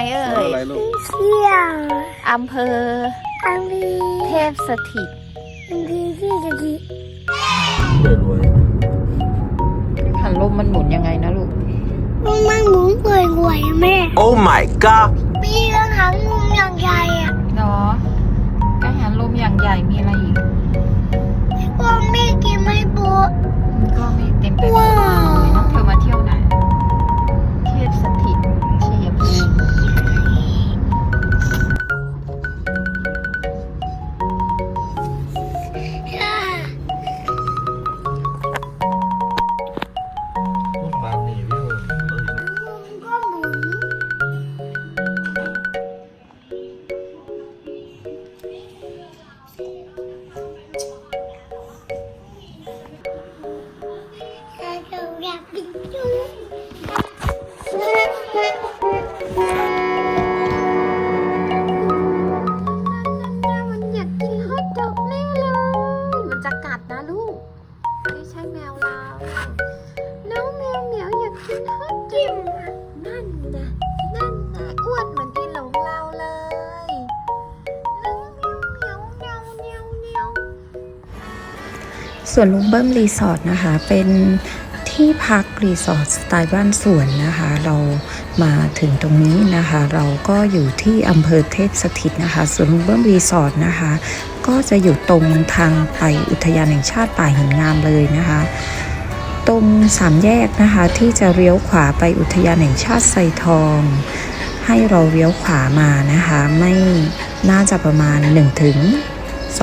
นเอ่เออยอะไรลูกเที่ยวอำเภอ อันนี้เทพสถิตอันนี้ที่จะดีเดินไว้หันลมมันหมุนยังไงนะลูกมันมันหมุนเปื่อยหวยแม่ Oh my god! มีเรื่องหางมุมอย่างใหญ่อะเนาะกังหันลมอย่างใหญ่มีอะไรอีกว่าแม่กินไม่บัวมันก็ไม่เต็มไปหมด ส่วนลุงเบิ้มรีสอร์ทนะคะ เป็นที่พักรีสอร์ทสไตล์บ้านสวนนะคะ เรามาถึงตรงนี้นะคะ เราก็อยู่ที่อำเภอเทพสถิตนะคะ ส่วนลุงเบิ้มรีสอร์ทนะคะ ก็จะอยู่ตรงทางไปอุทยานแห่งชาติป่าหินงามเลยนะคะตรงสามแยกนะคะที่จะเลี้ยวขวาไปอุทยานแห่งชาติไซทอง ให้เราเลี้ยวขวามานะคะ ไม่น่าจะประมาณ1ถึง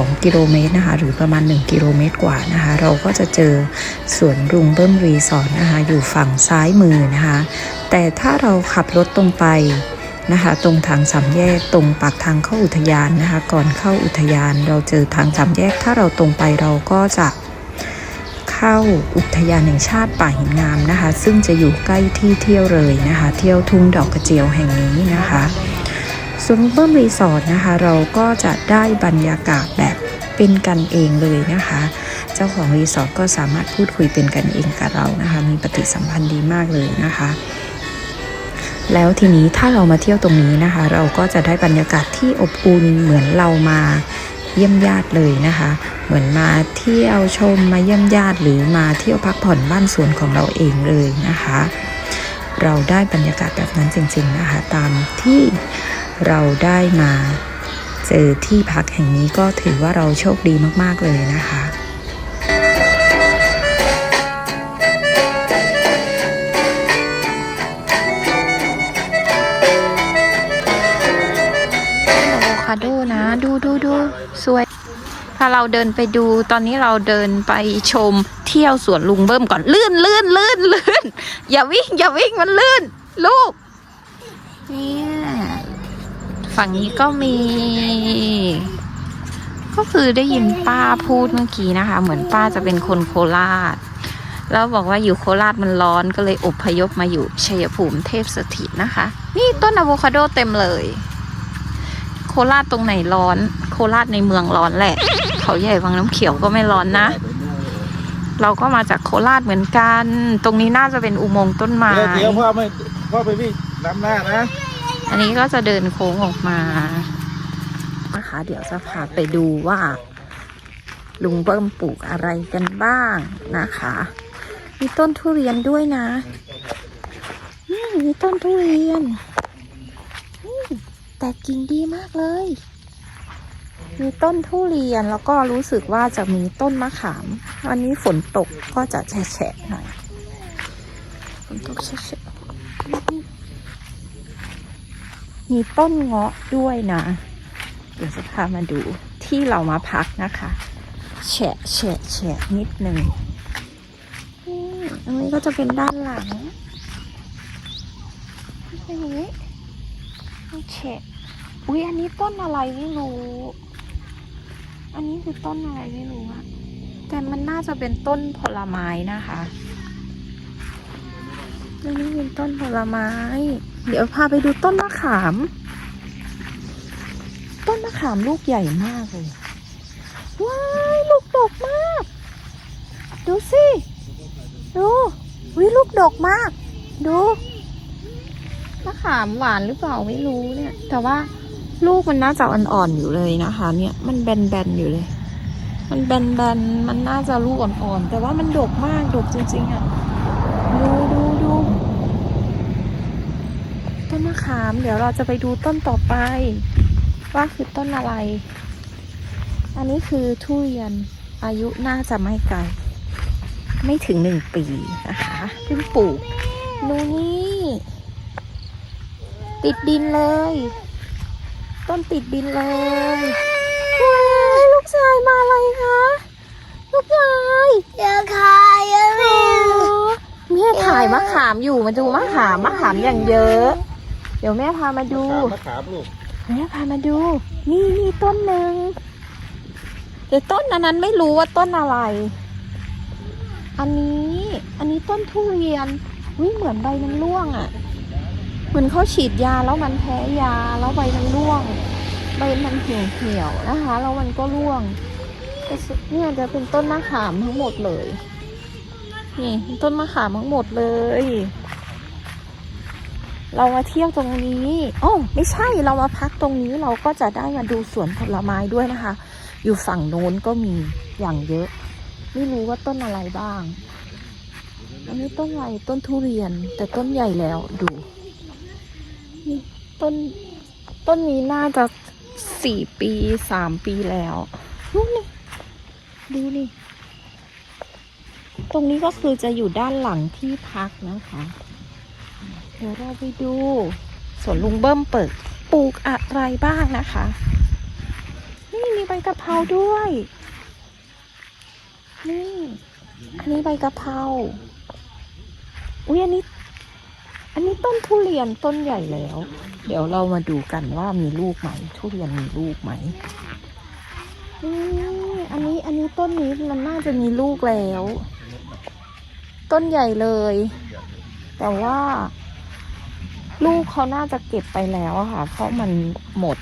2 กิโลเมตรนะคะ หรือประมาณ 1 กิโลเมตรกว่านะคะ เราก็จะเจอสวนรุงเบิ้มรีสอร์ทนะคะ อยู่ฝั่งซ้ายมือนะคะ แต่ถ้าเราขับรถตรงไปนะคะ ตรงทางสามแยกตรงปากทางเข้าอุทยานนะคะ ก่อนเข้าอุทยานเราเจอทางสามแยก ถ้าเราตรงไปเราก็จะเข้าอุทยานแห่งชาติป่าหินงามนะคะ ซึ่งจะอยู่ใกล้ที่เที่ยวเลยนะคะ เที่ยวทุ่งดอกกระเจียวแห่งนี้นะคะ ส่วนเบิ้มรีสอร์ทนะคะ เราก็จะได้บรรยากาศแบบเป็นกันเองเลยนะคะ เจ้าของรีสอร์ทก็สามารถพูดคุยเป็นกันเองกับเรานะคะ มีปฏิสัมพันธ์ดีมากเลยนะคะ แล้วทีนี้ถ้าเรามาเที่ยวตรงนี้นะคะ เราก็จะได้บรรยากาศที่อบอุ่นเหมือนเรามาเยี่ยมญาติเลยนะคะ เหมือนมาเที่ยวชมมาเยี่ยมญาติหรือมาเที่ยวพักผ่อนบ้านสวนของเราเองเลยนะคะ เราได้บรรยากาศแบบนั้นจริง ๆนะคะ ตามที่ เราได้มาเจอที่พักแห่งนี้ก็ถือว่าเราโชคดีมากๆเลยนะคะโวคาโดนะดูดูดูสวย พาเราเดินไปดูตอนนี้เราเดินไปชมเที่ยวสวนลุงเบิ้มก่อนลื่นลื่นลื่นลื่นอย่าวิ่งอย่าวิ่งมันลื่น ลูกนี่ ฝั่งนี้ก็มี ก็คือได้ยินป้าพูดเมื่อกี้นะคะ เหมือนป้าจะเป็นคนโคราช แล้วบอกว่าอยู่โคราชมันร้อนก็เลยอพยพมาอยู่ชัยภูมิเทพสถิตนะคะ นี่ต้นอะโวคาโดเต็มเลย โคราชตรงไหนร้อน โคราชในเมืองร้อนแหละ เขาใหญ่วังน้ำเขียวก็ไม่ร้อนนะ เราก็มาจากโคราชเหมือนกัน ตรงนี้น่าจะเป็นอุโมงค์ต้นไม้ เดี๋ยวพ่อไม่พ่อไปวิ่งนำหน้านะ อันนี้ก็จะเดินโค้งออกมานะคะ เดี๋ยวจะพาไปดูว่า ลุงเบิ้มปลูกอะไรกันบ้างนะคะ มีต้นทุเรียนด้วยนะมีต้นทุเรียน แต่กิ่งดีมากเลย มีต้นทุเรียนแล้วก็รู้สึกว่าจะมีต้นมะขาม วันนี้ฝนตกก็จะแฉะหน่อย ฝนตกแฉะๆ มีต้นเงาะด้วยนะ เดี๋ยวจะพามาดูที่เรามาพักนะคะแฉะแฉะแฉะนิดหนึ่งอันนี้ก็จะเป็นด้านหลังอย่างนี้แฉะอุ้ยอันนี้ต้นอะไรไม่รู้ อันนี้คือต้นอะไรไม่รู้อะแต่มันน่าจะเป็นต้นผลไม้นะคะอันนี้เป็นต้นผลไม้ เดี๋ยวพาไปดูต้นมะขาม ต้นมะขามลูกใหญ่มากเลย ว้ายลูกดกมาก ดูสิ ดูวิลูกดกมาก ดูมะขามหวานหรือเปล่าไม่รู้เนี่ย แต่ว่าลูกมันน่าจะอ่อนๆอยู่เลยนะคะ เนี่ยมันแบนๆอยู่เลย มันแบนๆมันน่าจะลูกอ่อนๆแต่ว่ามันดกมากดกจริงๆอะ่ะดูดูดูต้น มะขาม เดี๋ยวเราจะไปดูต้นต่อไป ว่าคือต้นอะไร อันนี้คือทุเรียนอายุน่าจะไม่ไกล ไม่ถึงหนึ่งปีนะคะเพิ่งปลูกดูนี่ติดดินเลย ต้นติดดินเลยว้ายลูกชายมาอะไรคะลูกชายอยากขายอะแม่แม่ถ่ายมะขามอยู่มาดูมะขามมะขามอย่างเยอะ เดี๋ยวแม่พามาดูขามมะขามลูกแม่พามาดู นี่นี่ต้นหนึ่งแต่ต้นอันนั้นไม่รู้ว่าต้นอะไร อันนี้อันนี้ต้นทุเรียนวิเหมือนใบมันร่วงอะ่ะ เหมือนเขาฉีดยาแล้วมันแพ้ยาแล้วใบมันร่วง ใบมันเหี่ยวเหี่ยวๆนะคะแล้วมันก็ร่วงแต่สุดเนี่ยจะเป็นต้นมะขามทั้งหมดเลย นี่ต้นมะขามทั้งหมดเลย เรามาเที่ยวตรงนี้โอ้ไม่ใช่เรามาพักตรงนี้เราก็จะได้มาดูสวนผลไม้ด้วยนะคะ อยู่ฝั่งโน้นก็มีอย่างเยอะ ไม่รู้ว่าต้นอะไรบ้าง อันนี้ต้นอะไรต้นทุเรียน แต่ต้นใหญ่แล้วดูนี่ต้นต้นนี้น่าจะสี่ปีสามปีแล้วนู่นนี่ดูนี่ตรงนี้ก็คือจะอยู่ด้านหลังที่พักนะคะ ดี๋ยวเราไปดูสวนลุงเบิ้มเปิดปลูกอะไรบ้างนะคะ นี่มีใบกะเพราด้วย นี่อันนี้ใบกะเพราอุ้ยอันนี้อันนี้ต้นทุเรียนต้นใหญ่แล้ว เดี๋ยวเรามาดูกันว่ามีลูกไหม ทุเรียนมีลูกไหมนี่อันนี้อันนี้ต้นนี้มันน่าจะมีลูกแล้ว ต้นใหญ่เลย แต่ว่า ลูกเขาน่าจะเก็บไปแล้วอะค่ะ เพราะมันหมด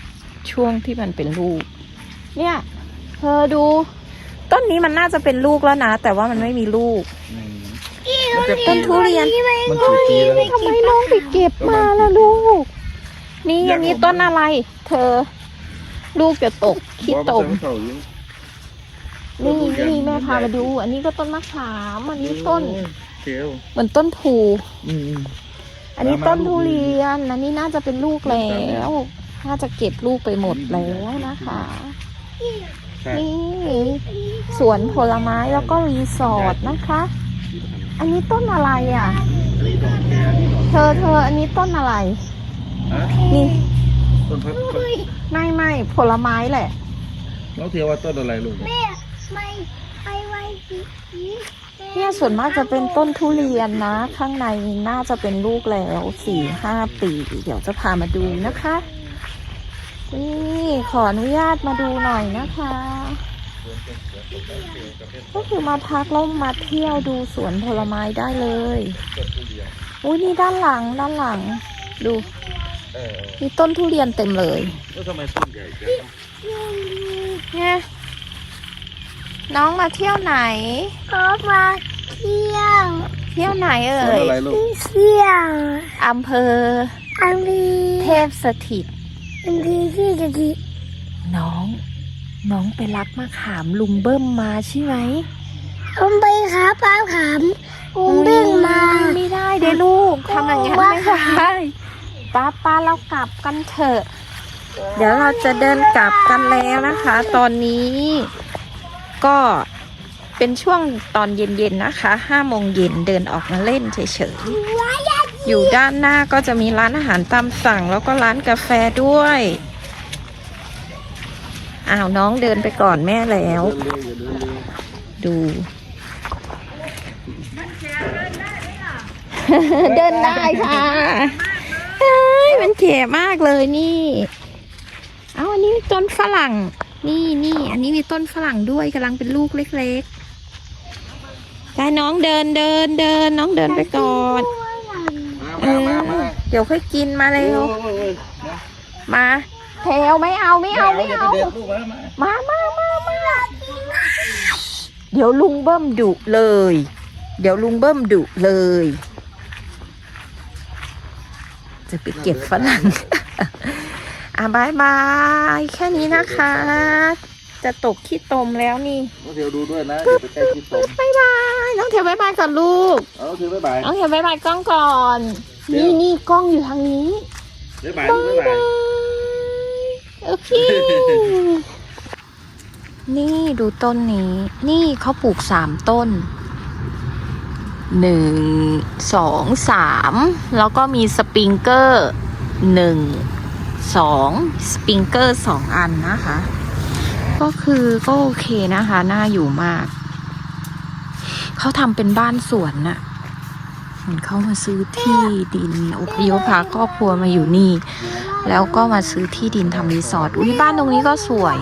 ช่วงที่มันเป็นลูก เนี่ย เธอดู ต้นนี้มันน่าจะเป็นลูกแล้วนะ แต่ว่ามันไม่มีลูกมันจะต้นทุเรียน มันกี่ปีแล้วทำไมน้องไปเก็บมาล่ะลูก นี่อันนี้ต้นอะไร เธอ ลูกจะตกขี้ตมเข่าอยู่นี่นี่แม่พามาดู อันนี้ก็ต้นมะขาม อันนี้ต้นเขียวเหมือนต้นผู อืมอันนี้ต้นทุเรียนอันนี้น่าจะเป็นลูกแล้วน่าจะเก็บลูกไปหมดแล้วนะคะใช่นี่สวนผลไม้แล้วก็รีสอร์ทนะคะ อันนี้ต้นอะไรอะ เธอเธออันนี้ต้นอะไรฮะนี่ต้นพัดไม่ไม่ผลไม้แหละน้องเทียวว่าต้นอะไรลูกแม่ไม่ไปไว้สิ เนี่ยส่วนมากจะเป็นต้นทุเรียนนะ ข้างในน่าจะเป็นลูกแล้วสี่ห้าปีเดี๋ยวจะพามาดูนะคะ นี่ขออนุญาตมาดูหน่อยนะคะ ก็คือมาพักแล้วมาเที่ยวดูสวนผลไม้ได้เลยอุ้ยนี่ด้านหลังด้านหลัง ดูเออมีต้นทุเรียนเต็มเลยแล้วทำไมต้นใหญ่จังเนี่ย น้องมาเที่ยวไหน ก็มาเที่ยว เที่ยวไหนเอ่ต้นยอะไรลูกเที่ยวอำเภออันนี้เทพสถิตอันนี้ที่จะดีน้อง น้องไปรักมะขามลุงเบิ้มมาใช่ไหมผมไปขาปลาขามผมเบ่งมาไม่ได้เด้ลูกทำอย่างนั้นว่าไม่ได้ป้าป้าเรากลับกันเถอะ เดี๋ยวเราจะเดินกลับกันแล้วนะคะ ตอนนี้ ก็เป็นช่วงตอนเย็นๆนะคะห้าโมงเย็นเดินออกมาเล่นเฉยๆ อยู่ด้านหน้าก็จะมีร้านอาหารตามสั่งแล้วก็ร้านกาแฟด้วยอ้าวน้องเดินไปก่อนแม่แล้ว ดู เดินได้ค่ะเอ้ยมันเก๋มากเลยนี่ เอาอันนี้มีต้นฝรั่ง นี่นี่อันนี้มีต้นฝรั่งด้วยกำลังเป็นลูกเล็กๆได้น้องเดินเดินเดินน้องเดินไปก่อนเอมาอมามาเดี๋ยวค่อยกินมาเร็วโอ้ยมาเทลไม่เอาไม่เอาไม่เอาเด็ดลูกมามามามามามาเดี๋ยวลุงเบิ้มดุเลย เดี๋ยวลุงเบิ้มดุเลย จะไปเก็บฝรั่ง อะบายบาย แค่นี้นะคะ จะตกขี้ตมแล้วนี่น้องเทียวดูด้วยนะอย่าไปใกล้ที่ตมบายบาย น้องเทวบายบายก่อนลูก เอาน้องเทียวบ๊ายบาย น้องเทวบายบายกล้องก่อน เดี๋ยว นี่นี่กล้องอยู่ทางนี้บ๊ายบายลูกบ๊ายบาย โอเค นี่ดูต้นนี้ นี่เขาปลูกสามต้น หนึ่ง สอง สาม แล้วก็มีสปริงเกอร์หนึ่ง สองสปริงเกอร์สองอันนะคะ ก็คือก็โอเคนะคะ น่าอยู่มาก เขาทำเป็นบ้านสวนน่ะเหมือนเขามาซื้อที่ดินอพยพพาครอบครัวมาอยู่นี่ แล้วก็มาซื้อที่ดินทำรีสอร์ทอุ้ยบ้านตรงนี้ก็สวย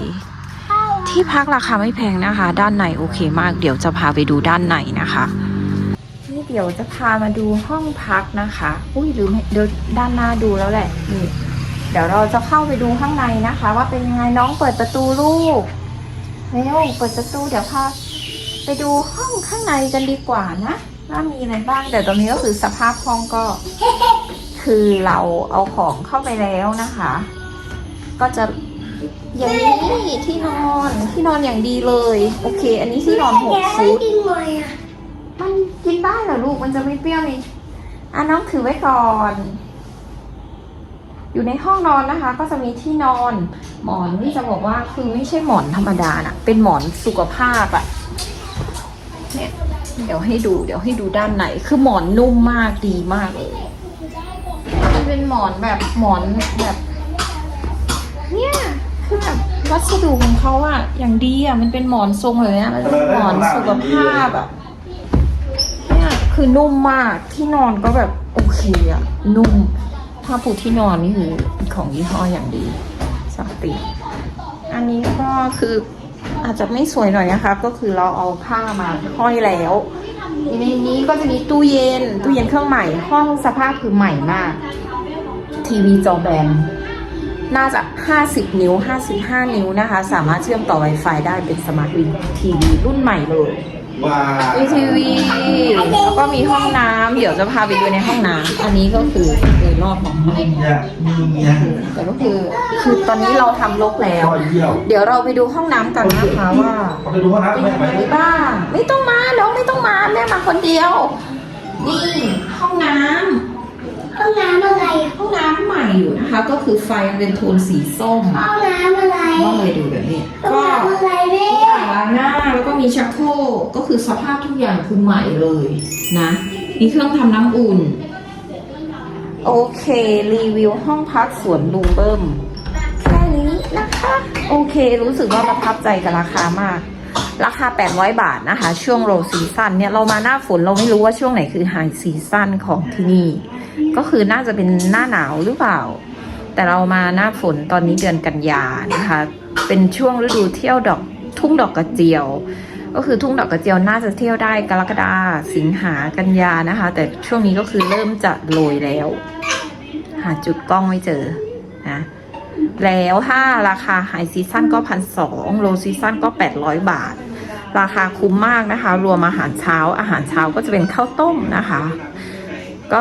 ที่พักราคาไม่แพงนะคะ ด้านในโอเคมาก เดี๋ยวจะพาไปดูด้านในนะคะนี่เดี๋ยวจะพามาดูห้องพักนะคะ อุ้ยลืมเดี๋ยวด้านหน้าดูแล้วแหละนี่ เดี๋ยวเราจะเข้าไปดูข้างในนะคะ ว่าเป็นยังไงน้องเปิดประตูลูกเร็วเปิดประตูเดี๋ยวพาไปดูห้องข้างในกันดีกว่านะว่ามีอะไรบ้างแต่ตอนนี้ก็คือสภาพห้องก็ คือเราเอาของเข้าไปแล้วนะคะ ก็จะอย่างนี้ที่นอนที่นอนอย่างดีเลย โอเค อันนี้ที่นอนหกฟุตกินหน่อยอะมันกินได้เหรอลูกมันจะไม่เปรี้ยวนี่อะน้องถือไว้ก่อน อยู่ในห้องนอนนะคะ ก็จะมีที่นอน หมอนนี่จะบอกว่าคือไม่ใช่หมอนธรรมดานะเป็นหมอนสุขภาพอะเนี่ยเดี๋ยวให้ดู เดี๋ยวให้ดูด้านในคือหมอนนุ่มมากดีมากเลยมันเป็นหมอนแบบหมอนแบบ เนี่ยคือแบบวัสดุของเขาอะอย่างดีอะมันเป็นหมอนทรงเลยนะมันเป็นหมอนสุขภาพอะเนี่ยคือนุ่มมากที่นอนก็แบบโอเคอะนุ่ม ผ้าปูที่นอนนี่คือของยี่ห้ออย่างดีสักปีอันนี้ก็คืออาจจะไม่สวยหน่อยนะคะ ก็คือเราเอาผ้ามาห้อยแล้วในนี้ก็จะมีตู้เย็น ตู้เย็นเครื่องใหม่ ห้องสภาพคือใหม่มาก ทีวีจอแบน น่าจะ 50 นิ้ว 55 นิ้วนะคะ สามารถเชื่อมต่อ Wi-Fi ได้เป็นสมาร์ททีวีรุ่นใหม่เลย ว้ามีทีวีแล้วก็มีห้องน้ำเดี๋ยวจะพาไปดูในห้องน้ำอันนี้ก็คือโดยรอบของห้องเนี่ยมีเมียแต่ก็คือคือตอนนี้เราทำลกแล้ว ก็เยี่ยวเดี๋ยวเราไปดูห้องน้ำกันนะคะว่าเขาไปดูว่าน้ำเป็นไม่ยังไหวไงบ้าง ไม่ต้องมาน้องไม่ต้องมาแม่มาคนเดียว นี่ห้องน้ำ ห้องน้ำอะไรอะห้องน้ำใหม่อยู่นะคะ ก็คือไฟมันเป็นโทนสีส้มห้องน้ำอะไรก็เลยดูแบบนี้ห้องก็น้ำอะไรแม่อ่างล้างหน้าแล้วก็มีชักโครกก็คือสภาพทุกอย่างคือใหม่เลยนะ มีเครื่องทำน้ำอุ่น โอเค รีวิวห้องพักสวนลุงเบิ้มแค่นี้นะคะ โอเค รู้สึกว่าประทับใจกับราคามาก ราคา 800 บาทนะคะ ช่วงโรซีซันเนี่ยเรามาหน้าฝนเราไม่รู้ว่าช่วงไหนคือไฮซีซันของที่นี่ ก็คือน่าจะเป็นหน้าหนาวหรือเปล่า แต่เรามาหน้าฝนตอนนี้เดือนกันยานะคะ เป็นช่วงฤดูเที่ยวดอกทุ่งดอกกระเจียว ก็คือทุ่งดอกกระเจียวน่าจะเที่ยวได้กรกฎาสิงหากันยานะคะ แต่ช่วงนี้ก็คือเริ่มจะโรยแล้ว หาจุดกล้องไม่เจอนะ แล้วถ้าราคาไฮซีซั่นก็พันสองโลซีซั่นก็ 800 บาท ราคาคุ้มมากนะคะ รวมอาหารเช้า อาหารเช้าก็จะเป็นข้าวต้มนะคะ ก็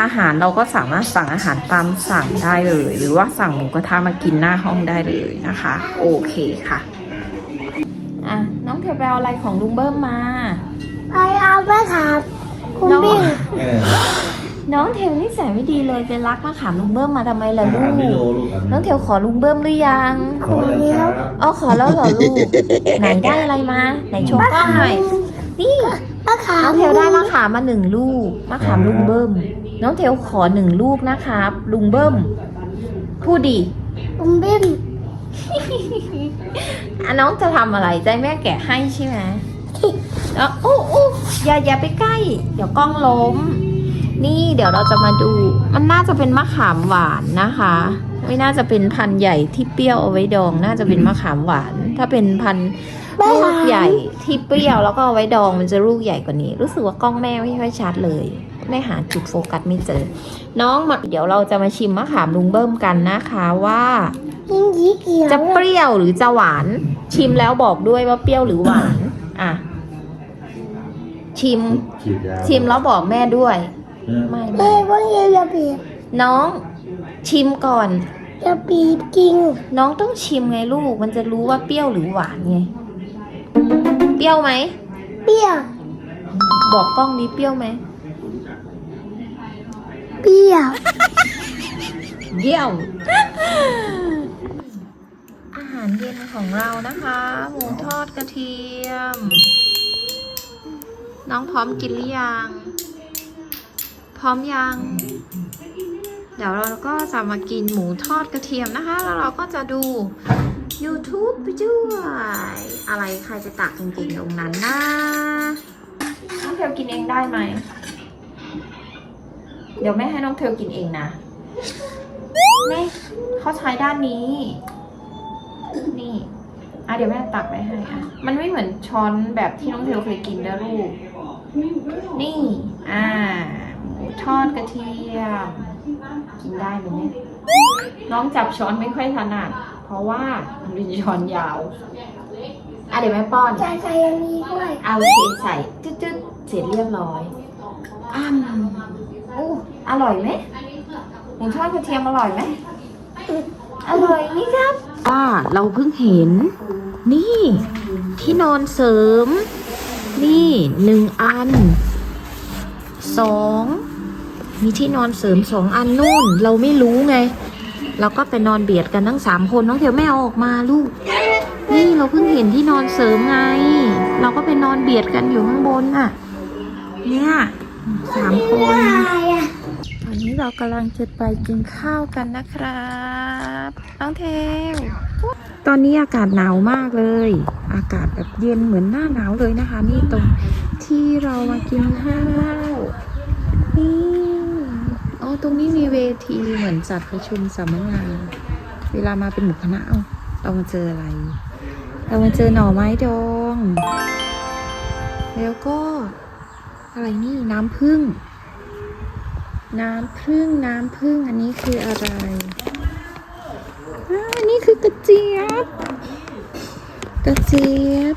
อาหารเราก็สามารถสั่งอาหารตามสั่งได้เลย หรือว่าสั่งหมูกระทะมากินหน้าห้องได้เลยนะคะ โอเคค่ะอะน้องเทวไปเอาอะไรของลุงเบิ้มมาไปเอาแม่ครับคุณน้องบิ๊กเออ น้องเทวนิสัยไม่ดีเลยเป็นรักมาขามลุงเบิ้มมาทำไมล่ะลูอาหารไม่กโลลูกน้องเทวขอลุงเบิ้มหรือยังขอแล้วครับอ๋อขอแล้วเหรอลูก ไหนได้อะไรมา ไหนโชว์กล้องหน่อย นี่มะขาน้มองเทวได้มะขามมาหนึ่งลูกมะขามลุงเบิ้ม น้องเทวขอหนึ่งลูกนะครับ ลุงเบิ้ม พูดดิคุณบิ๊กอะน้องจะทำอะไรใจแม่แกะให้ใช่ไหมแล้วอู้อู้อย่าอย่าไปใกล้ เดี๋ยวกล้องล้ม นี่เดี๋ยวเราจะมาดู มันน่าจะเป็นมะขามหวานนะคะ ไม่น่าจะเป็นพันธุ์ใหญ่ที่เปรี้ยวเอาไว้ดอง น่าจะเป็นมะขามหวาน ถ้าเป็นพันธุ์ลูกใหญ่ที่เปรี้ยวแล้วก็เอาไว้ดองมันจะลูกใหญ่กว่านี้ รู้สึกว่ากล้องแม่ไม่ค่อยชัดเลยไม่หาจุดโฟกัสไม่เจอ น้องมาเดี๋ยวเราจะมาชิมมะขามลุงเบิ้มกันนะคะว่ายิ่งยี่เกี่ยวจะเปรี้ยวหรือจะหวาน ชิมแล้วบอกด้วยว่าเปรี้ยวหรือหวาน อะ ชิมฉีดยาชิมแล้วบอกแม่ด้วย เออไม่ เอ้ไม่ยว่าอย่าบีบน้องชิมก่อน อย่าบีบจริงน้องต้องชิมไงลูก มันจะรู้ว่าเปรี้ยวหรือหวานไง เปรี้ยวไหม เปรี้ยวบอกกล้องนี้เปรี้ยวไหม เปรี้ยวเปรี้ยว อาหารเย็นของเรานะคะ หมูทอดกระเทียม น้องพร้อมกินหรือยังพ ร้อมยัง เดี๋ยวเราก็จะมากินหมูทอดกระเทียมนะคะ แล้วเราก็จะดู YouTube ไปด้วย อะไรใครจะตักเก่งๆตรงนั้นนะน้องเทลกินเองได้ไหม เดี๋ยวแม่ให้น้องเทลกินเองนะนี่เขาใช้ด้านนี้ นี่อะเดี๋ยวแม่ตักไปให้อะ มันไม่เหมือนช้อนแบบที่น้องเทลเคยกินนะลูก นี่ อ่าห มูทอดกระเทียม กินได้ไหมเนี่ยน้องจับช้อนไม่ค่อยถนัดเพราะว่ามันเป็นช้อนยาวอะเดี๋ยวแม่ป้อนจะใส่อันนี้ด้วยเอาเทใส่จึ๊ดๆเสร็จเรียบร้อยอ้ำอู้อร่อยไหมหมูทอดกระเทียมอร่อยไหมอร่อยนี่ครับอ่าเราเพิ่งเห็น นี่ ที่นอนเสริม นี่หนึ่งอันสอง มีที่นอนเสริมสองอันนู่น เราไม่รู้ไง เราก็ไปนอนเบียดกันทั้งสามคนน้องเทียวไม่เอาออกมาลูก นี่เราเพิ่งเห็นที่นอนเสริมไง เราก็ไปนอนเบียดกันอยู่ข้างบนน่ะ เนี่ยสามคนอะไรอะตอนนี้เรากำลังจะไปกินข้าวกันนะครับน้องเทลตอนนี้อากาศหนาวมากเลย อากาศแบบเย็นเหมือนหน้าหนาวเลยนะคะ นี่ตรงที่เรามากินข้าวนี่ ตรงนี้มีเวทีเหมือนจัดประชุมสัมมนาเวลามาเป็นหมู่คณะเอาเรามาเจออะไร เรามาเจอหน่อไม้ดอง แล้วก็ อะไรนี่น้ำผึ้งน้ำผึ้งน้ำผึ้งอันนี้คืออะไรอ่าอันนี้คือกระเจี๊ยบ กระเจี๊ยบ